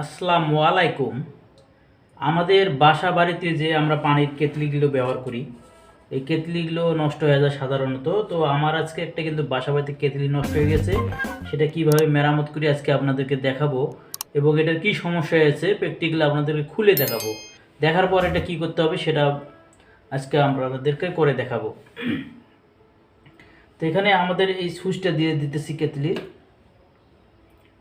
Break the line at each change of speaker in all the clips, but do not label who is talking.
আসসালামু আলাইকুম আমাদের বাসা বাড়িতে যে আমরা পানির কেতলিগুলো ব্যবহার করি, এই কেতলিগুলো নষ্ট হয়ে যায় সাধারণত। তো আমার আজকে একটা কিন্তু বাসা বাড়িতে কেতলি নষ্ট হয়ে গেছে, সেটা কীভাবে মেরামত করি আজকে আপনাদেরকে দেখাবো এবং এটার কি সমস্যা হয়েছে প্র্যাকটিক্যালি আপনাদেরকে খুলে দেখাবো। দেখার পর এটা কি করতে হবে সেটা আজকে আমরা আপনাদেরকে করে দেখাবো। তো এখানে আমাদের এই সুইচটা দিয়ে দিতেছি কেতলির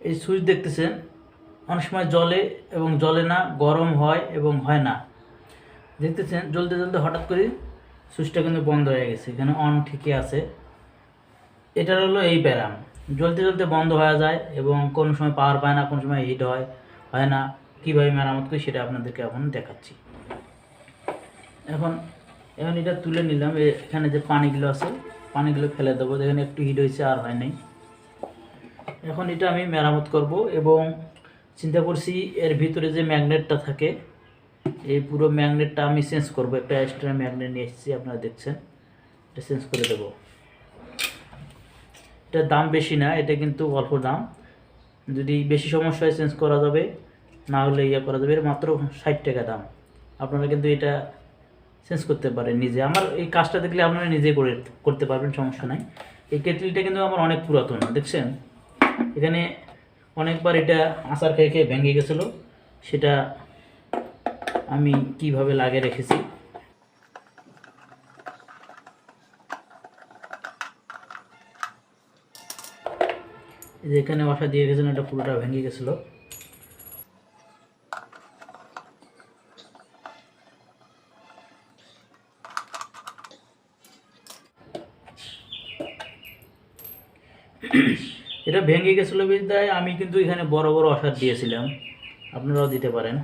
এই সুইচ দেখতেছেন অনেক সময় জলে এবং জলে না, গরম হয় এবং হয় না। দেখতেছেন, জ্বলতে জ্বলতে হঠাৎ করে সুইচটা কিন্তু বন্ধ হয়ে গেছে। এখানে অন ঠিকই আছে। এটার হলো এই ব্যারাম। জ্বলতে জ্বলতে বন্ধ হয়ে যায় এবং কোনো সময় পাওয়ার পায় না, কোনো সময় হিট হয় হয় না। কীভাবে মেরামত করি সেটা আপনাদেরকে এখন দেখাচ্ছি। এখন এখন এটা তুলে নিলাম। এখানে যে পানিগুলো আছে, পানিগুলো ফেলে দেবো। এখানে একটু হিট হয়েছে, আর হয় নাই। এখন এটা আমি মেরামত করব এবং চিন্তা করছি এর ভিতরে যে ম্যাগনেটটা থাকে, এই পুরো ম্যাগনেটটা আমি চেঞ্জ করব। একটা এক্সট্রা ম্যাগনেট নিয়ে এসেছি, আপনারা দেখছেন। এটা চেঞ্জ করে দেবো। এটার দাম বেশি না, এটা কিন্তু অল্প দাম। যদি বেশি সমস্যা হয় চেঞ্জ করা যাবে, না হলে ইয়ে করা যাবে। এর মাত্র ষাট টাকা দাম। আপনারা কিন্তু এটা চেঞ্জ করতে পারেন নিজে। আমার এই কাজটা দেখলে আপনারা নিজে করে, করতে পারবেন, সমস্যা নাই। এই কেটলিটা কিন্তু আমার অনেক পুরাতন, দেখছেন? এখানে অনেকবার এটা আচার খেয়ে খেয়ে ভেঙে গেছিল। সেটা আমি কীভাবে লাগে রেখেছি? যেখানে বাসা দিয়ে গেছিল, এটা পুরোটা ভেঙে গেছিল। এটা ভেঙে গেছিল বিদ্যায় আমি কিন্তু এখানে বড় বড় অসার দিয়েছিলাম। আপনারাও দিতে পারেন।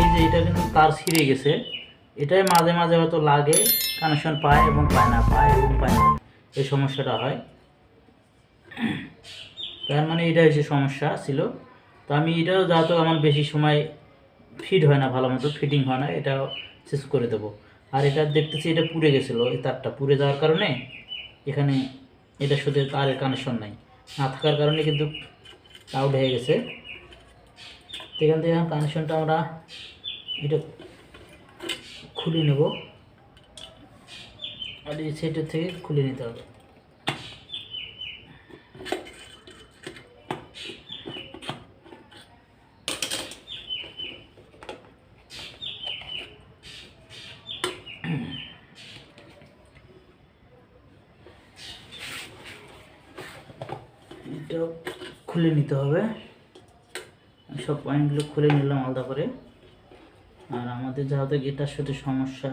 এই যে এটা কিন্তু তার ছিঁড়ে গেছে। এটাই মাঝে মাঝে হয়তো লাগে কানেকশন পায় এবং পায় না, পায় এবং পায় না। এই সমস্যাটা হয়। তার মানে এটা হচ্ছে সমস্যা ছিল। তো আমি এটাও যেহেতু আমার বেশি সময় ফিট হয় না, ভালো মতো ফিটিং হয় না, এটা শেষ করে দেবো। আর এটা দেখতেছি এটা পুড়ে গেছিল, এই তারটা পুড়ে যাওয়ার কারণে এখানে এটা শুধু তারের কানেকশন নাই। না থাকার কারণে কিন্তু আউট হয়ে গেছে। এখান থেকে এখন কানেকশনটা আমরা এটা খুলে নেব। আর এই সাইডের থেকে খুলে নিতে হবে এটা খুলে নিতে হবে। সব পয়েন্টগুলো খুলে নিলাম আলাদা করে। আর আমাদের যাতে গেটার সাথে সমস্যা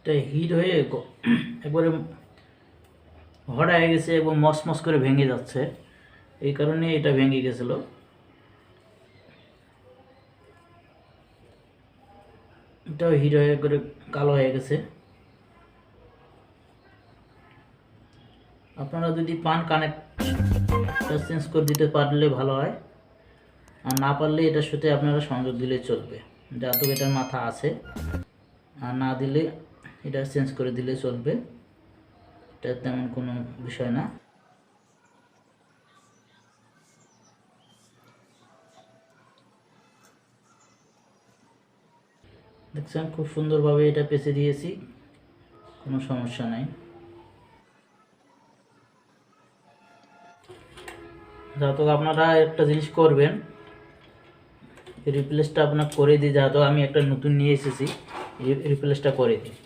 এটা হিট হয়ে একবারে হড়া হয়ে গেছে এবং মসমস করে ভেঙে যাচ্ছে। এই কারণে এটা ভেঙে গেছিল। এটাও হিট হয়ে করে কালো হয়ে গেছে। আপনারা যদি পান কানেক্ট চেঞ্জ করে দিতে পারলে ভালো হয়। আর না পারলে এটার সাথে আপনারা সংযোগ দিলে চলবে। যাতে এটার মাথা আছে। আর না দিলে এটা চেঞ্জ করে দিলে চলবে। এটা তেমন কোনো বিষয় না। দেখছেন, খুব সুন্দরভাবে এটা পেঁচে দিয়েছি। কোনো সমস্যা নাই। যাতে আপনারা একটা জিনিস করবেন রিপ্লেসটা আপনার করে দিই। যাতে আমি একটা নতুন নিয়ে এসেছি রিপ্লেসটা করে দিই।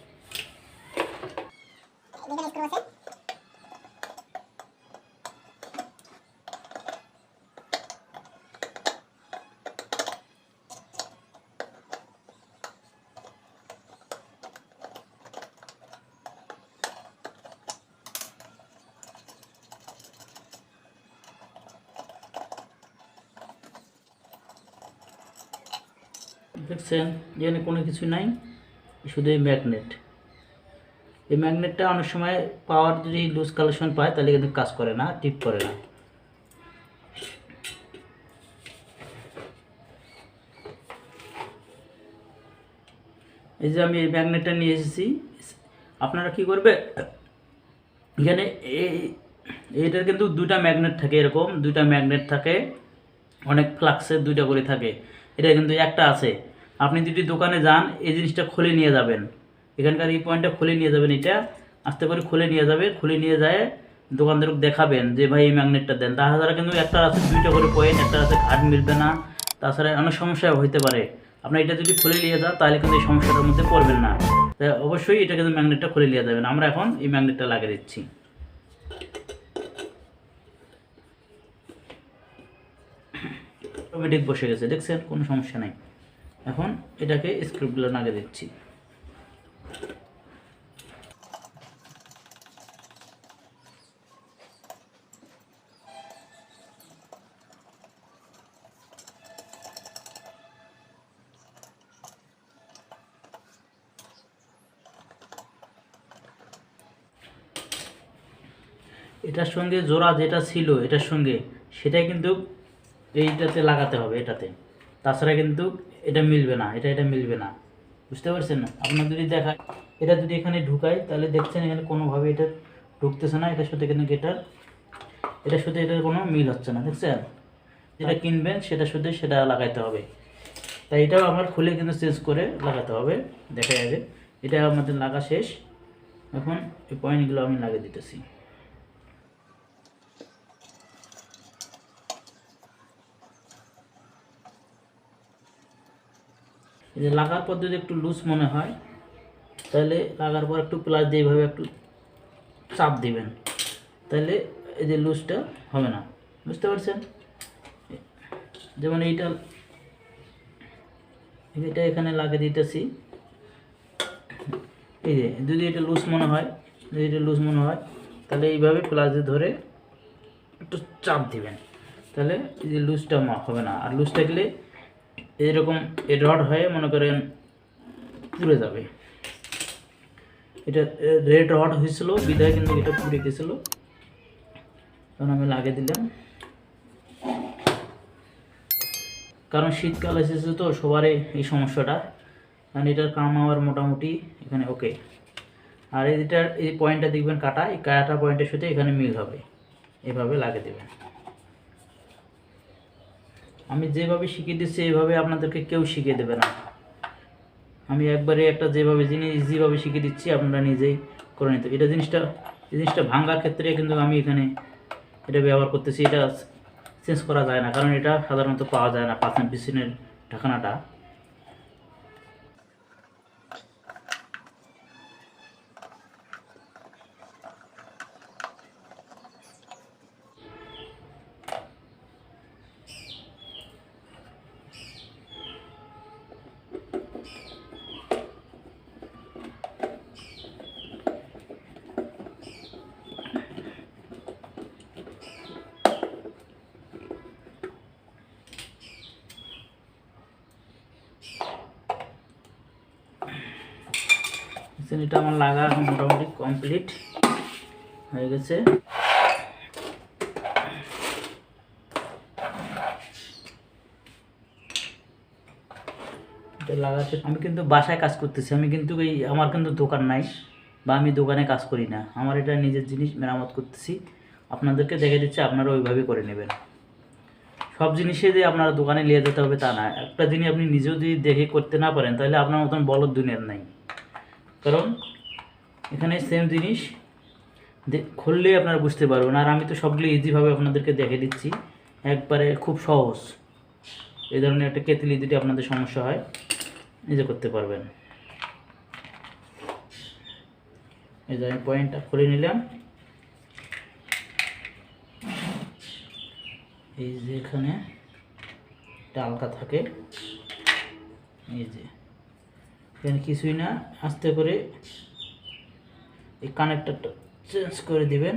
দেখছেন, এখানে কোনো কিছু নাই, শুধু এই ম্যাগনেট এই ম্যাগনেটটা অনেক সময় পাওয়ার যদি লুজ কালেকশন পায়, তাহলে কিন্তু কাজ করে না টিপ করে না। এই যে আমি এই ম্যাগনেটটা নিয়ে এসেছি, আপনারা কি করবে, এখানে এই, এইটার কিন্তু দুটা ম্যাগনেট থাকে এরকম, দুইটা ম্যাগনেট থাকে, অনেক ফ্লাক্সের দুইটা করে থাকে। এটা কিন্তু একটা আছে। আপনি যদি দোকানে যান, এই জিনিসটা খুলে নিয়ে যাবেন। এখানকার এই পয়েন্টটা খুলে নিয়ে যাবেন এটা। আস্তে করে খুলে নিয়ে যাবে, খুলে নিয়ে যায় দোকানদারকে দেখাবেন যে, ভাই, এই ম্যাগনেটটা দেন। তাছাড়া কিন্তু একটা আছে দুইটা করে পয়েন্ট একটা আছে ঘাট মিলবে না। তাছাড়া অনেক সমস্যা হইতে পারে। আপনার এটা যদি খুলে নিয়ে যান, তাহলে কিন্তু এই সমস্যাটার মধ্যে পড়বেন না। তাই অবশ্যই এটা কিন্তু ম্যাগনেটটা খুলে নিয়ে যাবেন। আমরা এখন এই ম্যাগনেটটা লাগিয়ে দিচ্ছি। অটোমেটিক বসে গেছে, দেখছেন? কোনো সমস্যা নেই। এখন এটাকে স্ক্রিপ্টগুলো লাগিয়ে দিচ্ছি। এটার সঙ্গে জোড়া যেটা ছিল, এটার সঙ্গে সেটাই কিন্তু এইটাতে লাগাতে হবে, এটাতে। তাছাড়া কিন্তু এটা মিলবে না এটা এটা মিলবে না। বুঝতে পারছেন? না আপনার যদি দেখায় এটা যদি এখানে ঢুকাই তাহলে দেখছেন এখানে কোনোভাবে এটা ঢুকতেছে না এটার সাথে কিন্তু এটার এটার সাথে এটার কোনো মিল হচ্ছে না দেখছেন? যেটা কিনবেন সেটা সাথে সেটা লাগাইতে হবে। তাই এটাও আমার খুলে কিন্তু চেঞ্জ করে লাগাতে হবে দেখা যাবে। এটা আমাদের লাগা শেষ। এখন এই পয়েন্টগুলো আমি লাগিয়ে দিতেছি। এই যে লাগার পর যদি একটু লুজ মনে হয়, তাহলে লাগার পর একটু প্লাস দিয়ে এইভাবে একটু চাপ দিবেন। তাহলে এই যে লুজটা হবে না। বুঝতে পারছেন? যেমন এইটা এটা এখানে লাগিয়ে দিতেছি। এই যে, যদি এটা লুজ মনে হয়, যদি এটা লুজ মনে হয়, তাহলে এইভাবে প্লাস ধরে একটু চাপ দিবেন। তাহলে এই যে লুজটা হবে না। আর লুজ থাকলে এরকম রড হয়ে মনে করেন পুড়ে যাবে। এটা রেড রড হয়েছিল, বিদায় কিন্তু এটা পুড়ে গেছিল। তখন আমি লাগিয়ে দিলাম। কারণ শীতকাল এসেছে তো, সবারই এই সমস্যাটা। কারণ এটার কাম আমার মোটামুটি এখানে ওকে আর এটার এই পয়েন্টটা দেখবেন কাটা, এই কাটা পয়েন্টের সাথে এখানে মিল হবে। এভাবে লাগিয়ে দেবেন। আমি যেভাবে শিখিয়ে দিচ্ছি এইভাবে আপনাদেরকে কেউ শিখিয়ে দেবে না। আমি একবারে একটা যেভাবে জিনিস ইজিভাবে শিখিয়ে দিচ্ছি, আপনারা নিজেই করে নিতে। এটা জিনিসটা জিনিসটা ভাঙার ক্ষেত্রে কিন্তু আমি এখানে এটা ব্যবহার করতেছি। এটা চেঞ্জ করা যায় না, কারণ এটা সাধারণত পাওয়া যায় না, পাঁচ পিছনের ঢাকনাটা। এটা আমার লাগা এখন মোটামুটি কমপ্লিট হয়ে গেছে। লাগাতে আমি কিন্তু বাসায় কাজ করতেছি, আমি কিন্তু এই আমার কিন্তু দোকান নাই বা আমি দোকানে কাজ করি না। আমার এটা নিজের জিনিস মেরামত করতেছি। আপনাদেরকে দেখে দিচ্ছি, আপনারা ওইভাবে করে নেবেন। সব জিনিসে যে আপনারা দোকানে নিয়ে যেতে হবে তা না। একটা জিনিস আপনি নিজেও যদি দেখে করতে না পারেন, তাহলে আপনার মতন বলদ দুনিয়ার নাই। কারণ এখানে সেম জিনিস। খুললে আপনারা বুঝতে পারবেন। আর আমি তো সবগুলো ইজিভাবে আপনাদেরকে দেখে দিচ্ছি। একবারে খুব সহজ। এই ধরনের একটা কেতলি যদি আপনাদের সমস্যা হয়। নিজে করতে পারবেন। এই যে আমি পয়েন্টটা খুলে নিলাম। এই যে এখানে এটা হালকা থাকে। এই যে। এখানে কিছুই না, আস্তে করে এই কানেক্টারটা চেঞ্জ করে দিবেন।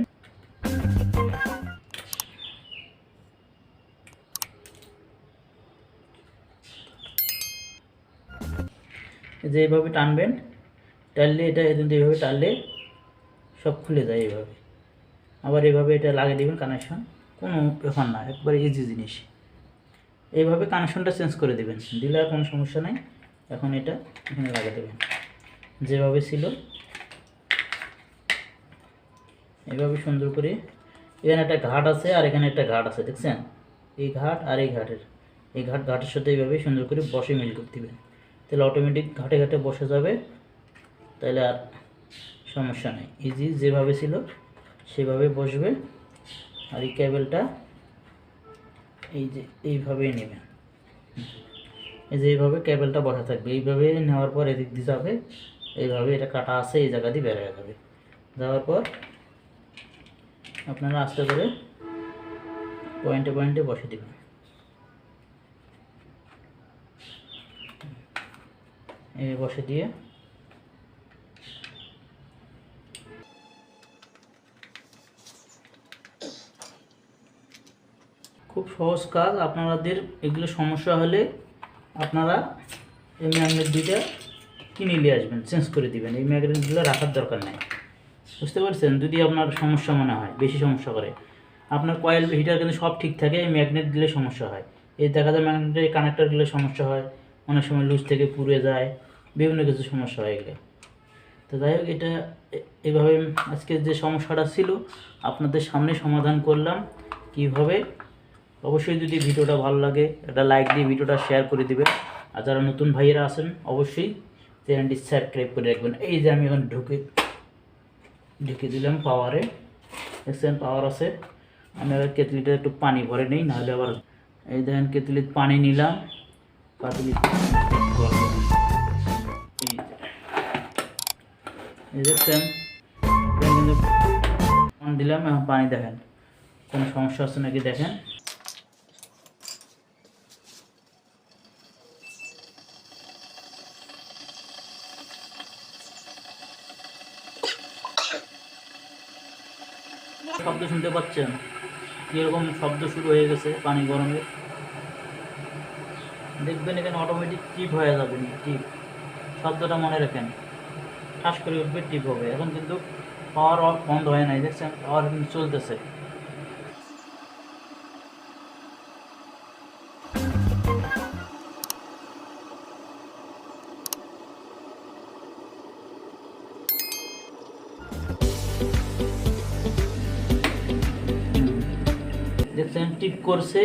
যে এইভাবে টানবেন, টানলে এটা এদিন এইভাবে টানলে সব খুলে যায় এইভাবে। আবার এভাবে এটা লাগিয়ে দেবেন কানেকশন কোনো ব্যাপার না, একবারে ইজি জিনিস। এইভাবে কানেকশনটা চেঞ্জ করে দেবেন, দিলে আর কোনো সমস্যা নেই। এখন এটা এখানে লাগিয়ে দেবেন যেভাবে ছিল এইভাবে সুন্দর করে, এখানে একটা ঘাট আছে আর এখানে একটা ঘাট আছে, দেখছেন? এই ঘাট আর এই ঘাটের, এই ঘাট, ঘাটের সাথে এইভাবে সুন্দর করে বসে মিল করে দিবেন তাহলে অটোমেটিক ঘাটে ঘাটে বসে যাবে, তাহলে আর সমস্যা নেই। ইজি যেভাবে ছিল, সেভাবে বসবে। আর এই কেবেলটা এই যে এইভাবেই নেবেন। এই যে এইভাবে কেবেলটা বসা থাকবে, এইভাবে নেওয়ার পর এদিক দিয়ে যাবে, এইভাবে এটা কাটা আছে, এই জায়গা দিয়ে বেরিয়ে যাবে। যাওয়ার পর আপনারা আস্তে করে পয়েন্টে পয়েন্টে বসে দেবেন। এই বসে দিয়ে খুব সহজ কাজ। আপনাদের এগুলো সমস্যা হলে আপনারা এই ম্যাগনেট দুইটা কিনে নিয়ে আসবেন চেঞ্জ করে দিবেন। এই ম্যাগনেটগুলো রাখার দরকার নেই। বুঝতে পারছেন? যদি আপনার সমস্যা মনে হয়, বেশি সমস্যা করে। আপনার কয়েল হিটার কিন্তু সব ঠিক থাকে, এই ম্যাগনেট দিলে সমস্যা হয়। এই দেখা যায় ম্যাগনেটের কানেক্টার দিলে সমস্যা হয়, অনেক সময় লুজ থেকে পুড়ে যায়, বিভিন্ন কিছু সমস্যা হয় এগুলো তো যাই হোক, এটা এভাবে আজকে যে সমস্যাটা ছিল, আপনাদের সামনে সমাধান করলাম। কীভাবে অবশ্যই যদি ভিডিওটা ভালো লাগে, একটা লাইক দিয়ে ভিডিওটা শেয়ার করে দিবেন আর যারা নতুন ভাইয়েরা আছেন, অবশ্যই চ্যানেলটি সাবস্ক্রাইব করে রাখবেন। এই যে আমি এখন ঢুকে ঢুকে দিলাম পাওয়ারে দেখছেন পাওয়ার আছে। আমি আবার কেতলিটা একটু পানি ভরে নিই, নাহলে আবার এই দেখেন কেতলিতে পানি নিলাম। পাতলি দেখছেন? দিলাম, এখন পানি দেখেন। কোনো সমস্যা হচ্ছে নাকি দেখেন? শব্দ শুনতে পাচ্ছেন? কীরকম শব্দ শুরু হয়ে গেছে পানি গরমের দেখবেন এখানে অটোমেটিক টিপ হয়ে যাবে, টিপ। শব্দটা মনে রাখেন। ঠাস করে উঠবে, টিপ হবে। এখন কিন্তু পাওয়ার বন্ধ হয় নাই, দেখছেন? পাওয়ার চলতেছে। করছে